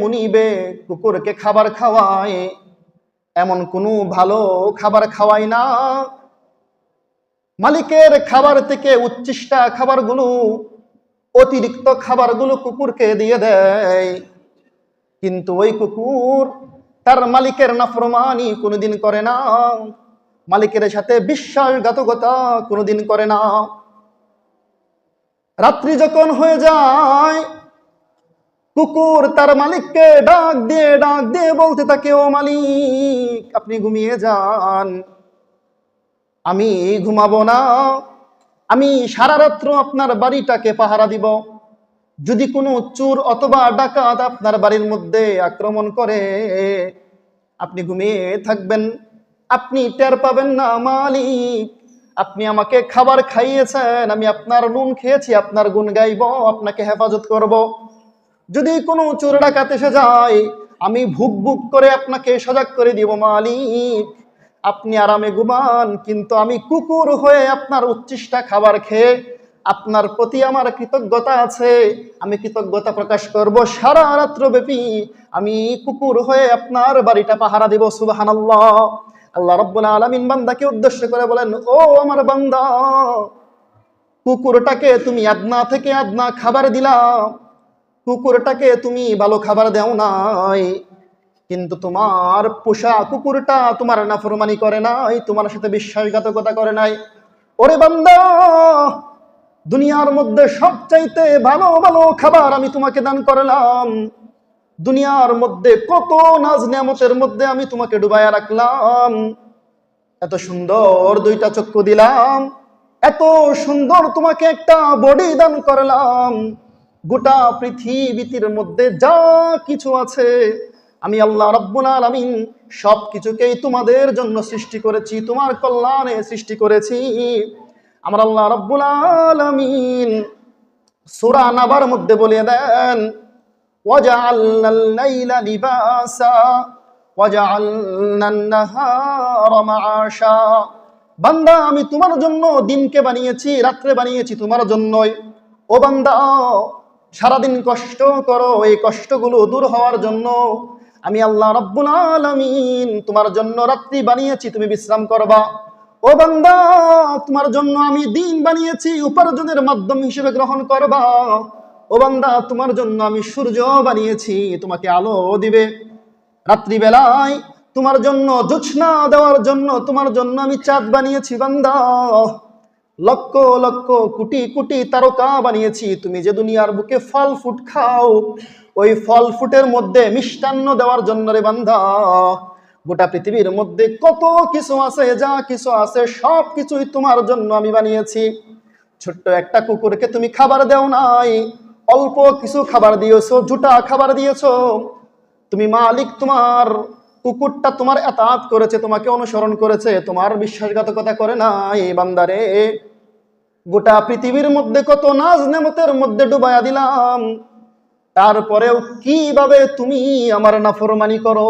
মুনিবে কুকুরকে খাবার খাওয়ায়, এমন কোনো ভালো খাবার খাওয়ায় না। মালিকের খাবার থেকে উচ্ছিষ্টা খাবারগুলো, অতিরিক্ত খাবারগুলো কুকুরকে দিয়ে দেয়। কিন্তু ওই কুকুর তার মালিকের নাফরমানি কোনোদিন করে না। মালিকের সাথে বিশ্বাসঘাতকতা কোনোদিন করে না। রাত্রি যখন হয়ে যায় কুকুর তার মালিককে ডাক দিয়ে ডাক দিয়ে বলতে থাকে, ও মালিক, আপনি ঘুমিয়ে যান। আমি ঘুমাবো না। আমি সারা রাত্র আপনার বাড়িটাকে পাহারা দিব। যদি কোনো চোর অথবা ডাকাত আপনার বাড়ির মধ্যে আক্রমণ করে, আপনি ঘুমিয়ে থাকবেন। আপনি টের পাবেন না, মালিক, আপনি আমাকে খাবার খাইয়েছেন। আমি আপনার নুন খেয়েছি, আপনার গুণ গাইব, আপনাকে হেফাজত করব। যদি কোনো চোর ডাকাত এসে যায়, আমি ভুক ভুক করে আপনাকে সজাগ করে দিব মালিক। আপনি আরামে ঘুমান, কিন্তু আমি কুকুর হয়ে আপনার উচ্ছিষ্টা খাবার খেয়ে আপনার প্রতি আমার কৃতজ্ঞতা আছে। আমি কৃতজ্ঞতা প্রকাশ করব সারা রাত্র ব্যাপী আমি কুকুর হয়ে আপনার বাড়িটা পাহারা দেব সুবাহান আল্লাহ রব্বুল আলমিন বান্দাকে উদ্দেশ্য করে বলেন, ও আমার বান্দা, কুকুরটাকে তুমি আদনা থেকে আদনা খাবার দিলাম কুকুরটাকে তুমি ভালো খাবার দাও নাই। কিন্তু তোমার পোষা কুকুরটা তোমার নাফরমানি করে নাই, তোমার সাথে বিশ্বাসঘাতকতা করে নাই। ওরে বান্দা, দুনিয়ার মধ্যে সবচাইতে ভালো ভালো খাবার আমি তোমাকে দান করলাম। দুনিয়ার মধ্যে কত নাজ নিয়ামতের মধ্যে আমি তোমাকে ডুবাইয়া রাখলাম। এত সুন্দর দুইটা চক্ষু দিলাম। এত সুন্দর তোমাকে একটা বডি দান করলাম। গোটা পৃথিবীতির মধ্যে যা কিছু আছে আমি আল্লাহ রব্বুল আলামিন সব কিছুকেই তোমাদের জন্য সৃষ্টি করেছি তোমার কল্যাণে সৃষ্টি করেছি আমার আল্লাহ রব্বুল আলামিন সূরা নাবার মধ্যে বলে দেন وجعلنا الليل لباسا وجعلنا النهار معاشا বান্দা আমি তোমার জন্য দিনকে বানিয়েছি রাত্রে বানিয়েছি তোমার জন্যই ও বান্দা সারাদিন কষ্ট করো, এই কষ্টগুলো দূর হওয়ার জন্য আমি আল্লাহ রব্বুল আলমিন তোমার জন্য রাত্রি বানিয়েছি, তুমি বিশ্রাম করবা। ও বান্দা, তোমার জন্য আমি দিন বানিয়েছি, উপার্জনের মাধ্যম হিসেবে গ্রহণ করবা। ও বান্দা, তোমার জন্য আমি সূর্য বানিয়েছি, তোমাকে আলো দিবে। রাত্রিবেলায় তোমার জন্য জোছনা দেওয়ার জন্য তোমার জন্য আমি চাঁদ বানিয়েছি, বান্দা। লক্ষ লক্ষ কোটি কোটি তারকা বানিয়েছি। তুমি যে দুনিয়ার বুকে ফল ফুট খাও, ওই ফল ফুটের মধ্যে মিষ্টান্ন দেওয়ার জন্য রে বান্দা। গোটা পৃথিবীর মধ্যে কত কিছু আছে, যা কিছু আছে, সব কিছুই তোমার জন্য আমি বানিয়েছি। ছোট্ট একটা কুকুরকে তুমি খাবার দেও নাই, অল্প কিছু খাবার দিয়েছ, জুটা খাবার দিয়েছ। তুমি মালিক তোমার, কুকুরটা তোমার এতাত করেছে, তোমাকে অনুসরণ করেছে, তোমার বিশ্বাসঘাতকতা করে না এই বান্দারে গোটা পৃথিবীর মধ্যে কত নাজ নেমতের মধ্যে ডুবাইয়া দিলাম। তারপরেও কীভাবে তুমি আমার নাফরমানি করো?